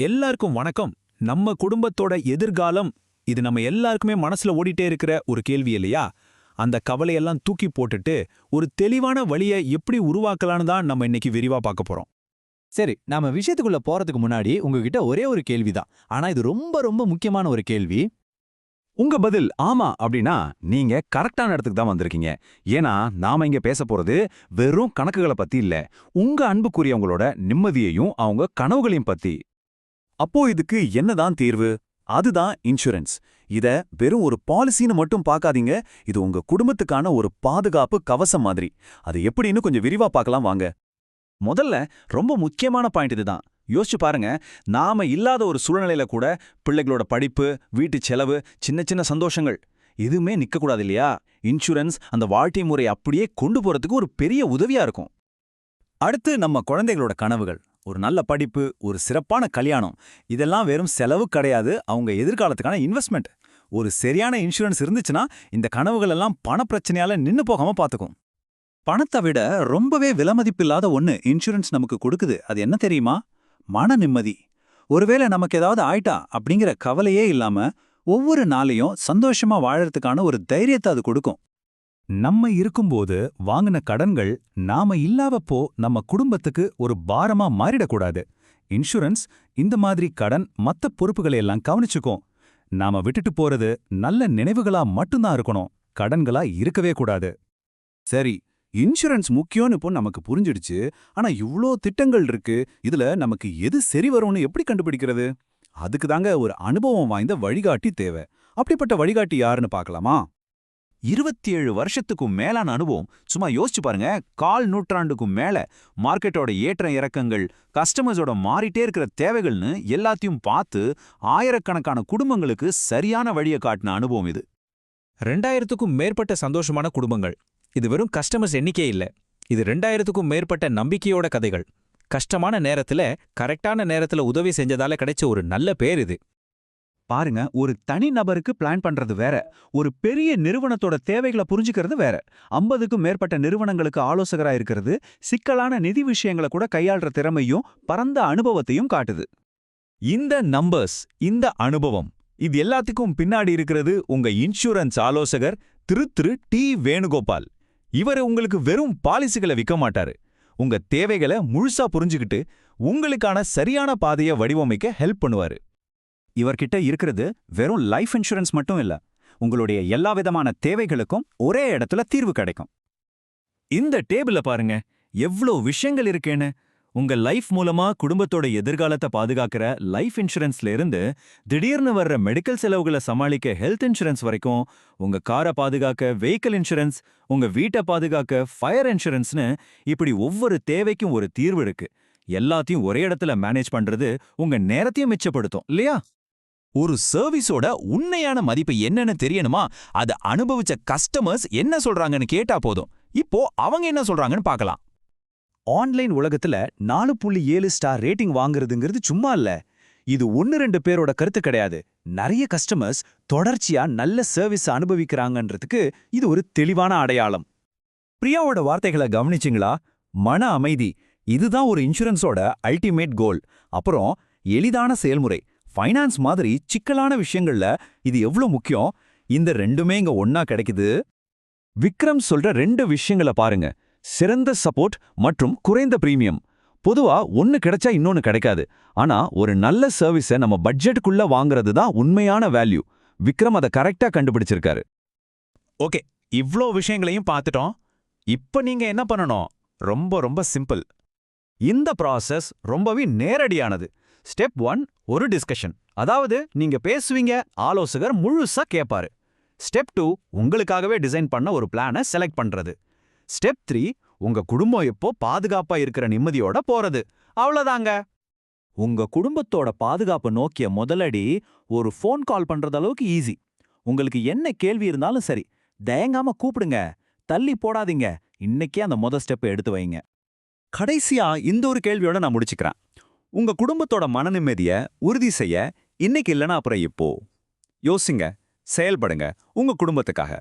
எல்லாருக்கும் வணக்கம். நம்ம குடும்பத்தோட எதிர்காலம் இது நம்ம எல்லாருக்குமே மனசுல ஓடிட்டே இருக்கிற ஒரு கேள்வி இல்லையா? அந்த கவலையெல்லாம் தூக்கி போட்டுட்டு ஒரு தெளிவான வழியை எப்படி உருவாக்கலான்னு தான் நம்ம இன்னைக்கு விரிவா பார்க்க போறோம். சரி நாம விஷயத்துக்குள்ள போறதுக்கு முன்னாடி உங்ககிட்ட ஒரே ஒரு கேள்விதான் ஆனா இது ரொம்ப ரொம்ப முக்கியமான ஒரு கேள்வி. உங்க பதில் ஆமா அப்படின்னா நீங்க கரெக்டான இடத்துக்கு தான் வந்திருக்கீங்க. ஏன்னா நாம இங்க பேச போறது வெறும் கணக்குகளை பத்தி இல்ல. உங்க அன்புக்குரியவங்களோட நிம்மதியையும் அவங்க கனவுகளையும் பத்தி அப்போ இதுக்கு என்னதான் தீர்வு? அதுதான் இன்சூரன்ஸ் இத வெறும் ஒரு பாலிசின்னு மட்டும் பார்க்காதீங்க. இது உங்க குடும்பத்துக்கான ஒரு பாதுகாப்பு கவசம் மாதிரி. அது எப்படின்னு கொஞ்சம் விரிவா பார்க்கலாம் வாங்க. முதல்ல ரொம்ப முக்கியமான பாயிண்ட் இதுதான். யோசிச்சு பாருங்க. நாம இல்லாத ஒரு சூழ்நிலையில கூட பிள்ளைகளோட படிப்பு வீட்டு செலவு சின்ன சின்ன சந்தோஷங்கள் எதுவுமே நிற்கக்கூடாது இல்லையா? இன்சூரன்ஸ் அந்த வாழ்க்கை முறை அப்படியே கொண்டு போறதுக்கு ஒரு பெரிய உதவியா இருக்கும். அடுத்து நம்ம குழந்தைகளோட கனவுகள். ஒரு நல்ல படிப்பு ஒரு சிறப்பான கல்யாணம் இதெல்லாம் வெறும் செலவு கிடையாது. அவங்க எதிர்காலத்துக்கான இன்வெஸ்ட்மெண்ட் ஒரு சரியான இன்சூரன்ஸ் இருந்துச்சுன்னா இந்த கனவுகள் எல்லாம் பணப்பிரச்சனையால நின்னு போகாம பாத்துக்கும். பணத்தை விட ரொம்பவே விலமதிப்பில்லாத ஒன்னு இன்சூரன்ஸ் நமக்கு கொடுக்குது. அது என்ன தெரியுமா? மன நிம்மதி. ஒருவேளை நமக்கு ஏதாவது ஆயிட்டா அப்படிங்கிற கவலையே இல்லாம ஒவ்வொரு நாளையும் சந்தோஷமா வாழறதுக்கான ஒரு தைரியத்தை அது கொடுக்கும். நம்ம இருக்கும்போது வாங்கின கடன்கள் நாம இல்லாதப்போ நம்ம குடும்பத்துக்கு ஒரு பாரமா மாறிடக்கூடாது. இன்சூரன்ஸ் இந்த மாதிரி கடன் மத்த பொறுப்புகளை எல்லாம் கவனிச்சுக்கும். நாம விட்டுட்டு போறது நல்ல நினைவுகளா மட்டும்தான் இருக்கணும். கடன்களா இருக்கவே கூடாது. சரி இன்சூரன்ஸ் முக்கியம்னு இப்போ நமக்கு புரிஞ்சிடுச்சு. ஆனா இவ்ளோ திட்டங்கள் இருக்கு. இதுல நமக்கு எது சரி வரும்னு எப்படி கண்டுபிடிக்கிறது? அதுக்கு தாங்க ஒரு அனுபவம் வாய்ந்த வழிகாட்டி தேவை. அப்படிப்பட்ட வழிகாட்டி யாருன்னு பார்க்கலாமா? இருபத்தி ஏழு வருஷத்துக்கும் மேலான அனுபவம். சும்மா யோசிச்சு பாருங்க கால் நூற்றாண்டுக்கும் மேல மார்க்கெட்டோட ஏற்ற இறக்கங்கள் கஸ்டமர்ஸோட மாறிட்டே இருக்கிற தேவைகள்னு எல்லாத்தையும் பார்த்து ஆயிரக்கணக்கான குடும்பங்களுக்கு சரியான வழியை காட்டின அனுபவம் இது. ரெண்டாயிரத்துக்கும் மேற்பட்ட சந்தோஷமான குடும்பங்கள். இது வெறும் கஸ்டமர்ஸ் எண்ணிக்கை இல்ல. இது ரெண்டாயிரத்துக்கும் மேற்பட்ட நம்பிக்கையோட கதைகள். கஷ்டமான நேரத்துல கரெக்டான நேரத்துல உதவி செஞ்சதால கிடைச்ச ஒரு நல்ல பேர் இது. பாருங்க ஒரு தனி நபருக்கு பிளான் பண்றது வேற ஒரு பெரிய நிறுவனத்தோட தேவைகளை புரிஞ்சுக்கிறது வேற. ஐம்பதுக்கும் மேற்பட்ட நிறுவனங்களுக்கு ஆலோசகரா இருக்கிறது சிக்கலான நிதி விஷயங்களை கூட கையாள்ற திறமையும் பரந்த அனுபவத்தையும் காட்டுது. இந்த நம்பர்ஸ் இந்த அனுபவம் இது எல்லாத்துக்கும் பின்னாடி இருக்கிறது உங்க இன்சூரன்ஸ் ஆலோசகர் திரு திரு டி வேணுகோபால். இவர் உங்களுக்கு வெறும் பாலிசிகளை விற்க மாட்டாரு. உங்க தேவைகளை முழுசா புரிஞ்சுக்கிட்டு உங்களுக்கான சரியான பாதையை வடிவமைக்க ஹெல்ப் பண்ணுவாரு. இவர்கிட்ட இருக்கிறது வெறும் லைஃப் இன்சூரன்ஸ் மட்டும் இல்ல. உங்களுடைய எல்லா விதமான தேவைகளுக்கும் ஒரே இடத்துல தீர்வு கிடைக்கும். இந்த டேபிள பாருங்க எவ்ளோ விஷயங்கள் இருக்கேன்னு. உங்க லைஃப் மூலமா குடும்பத்தோட எதிர்காலத்தை பாதுகாக்கிற லைஃப் இன்சூரன்ஸ்ல இருந்து திடீர்னு வர்ற மெடிக்கல் செலவுகளை சமாளிக்க ஹெல்த் இன்சூரன்ஸ் வரைக்கும் உங்க காரை பாதுகாக்க வெஹிக்கிள் இன்சூரன்ஸ் உங்க வீட்டை பாதுகாக்க ஃபயர் இன்சூரன்ஸ்னு இப்படி ஒவ்வொரு தேவைக்கும் ஒரு தீர்வு இருக்கு. எல்லாத்தையும் ஒரே இடத்துல மேனேஜ் பண்றது உங்க நேரத்தையும் மிச்சப்படுத்தும் இல்லையா? ஒரு சர்வீஸோட உண்மையான மதிப்பு என்னன்னு தெரியணுமா? அதை அனுபவிச்ச கஸ்டமர்ஸ் என்ன சொல்றாங்கன்னு கேட்டா போதும். இப்போ அவங்க என்ன சொல்றாங்கன்னு பார்க்கலாம். ஆன்லைன் உலகத்துல நாலு புள்ளி ஏழு ஸ்டார் ரேட்டிங் வாங்குறதுங்கிறது சும்மா இல்ல. இது ஒன்னு ரெண்டு பேரோட கருத்து கிடையாது. நிறைய கஸ்டமர்ஸ் தொடர்ச்சியா நல்ல சர்வீஸ் அனுபவிக்கிறாங்கன்றதுக்கு இது ஒரு தெளிவான அடையாளம். பிரியாவோட வார்த்தைகளை கவனிச்சிங்களா? மன அமைதி. இதுதான் ஒரு இன்சூரன்ஸோட அல்டிமேட் கோல் அப்புறம் எளிதான செயல்முறை. ஃபைனான்ஸ் மாதிரி சிக்கலான விஷயங்கள்ல இது எவ்வளவு முக்கியம்? இந்த ரெண்டுமே இங்க ஒன்னா கிடைக்குது. விக்ரம் சொல்ற ரெண்டு விஷயங்களை பாருங்க. சிறந்த சப்போர்ட் மற்றும் குறைந்த பிரீமியம் பொதுவா ஒன்னு கிடைச்சா இன்னொன்னு கிடைக்காது. ஆனா ஒரு நல்ல சர்வீஸை நம்ம பட்ஜெட்டுக்குள்ள வாங்குறது தான் உண்மையான வேல்யூ விக்ரம் அதை கரெக்டா கண்டுபிடிச்சிருக்காரு. ஓகே இவ்ளோ விஷயங்களையும் பார்த்துட்டோம். இப்ப நீங்க என்ன பண்ணணும்? ரொம்ப ரொம்ப சிம்பிள் இந்த ப்ராசஸ் ரொம்பவே நேரடியானது. ஸ்டெப் ஒன் ஒரு டிஸ்கஷன் அதாவது நீங்க பேசுவீங்க ஆலோசகர் முழுசா கேட்பாரு ஸ்டெப் டூ உங்களுக்காகவே டிசைன் பண்ண ஒரு பிளானை செலக்ட் பண்றது. ஸ்டெப் த்ரீ உங்க குடும்பம் எப்போ பாதுகாப்பா இருக்கிற நிம்மதியோட போறது. அவ்வளவுதாங்க. உங்க குடும்பத்தோட பாதுகாப்பு நோக்கிய முதலடி ஒரு ஃபோன் கால் பண்றது அளவுக்கு ஈஸி உங்களுக்கு என்ன கேள்வி இருந்தாலும் சரி தயங்காம கூப்பிடுங்க. தள்ளி போடாதீங்க. இன்னைக்கே அந்த முத ஸ்டெப்பை எடுத்து வைங்க. கடைசியா இந்த ஒரு கேள்வியோட நான் முடிச்சுக்கிறேன். உங்க குடும்பத்தோட மன நிம்மதிய உறுதி செய்ய இன்னைக்கு இல்லைன்னா அப்புறம் இப்போ. யோசிங்க செயல்படுங்க உங்க குடும்பத்துக்காக.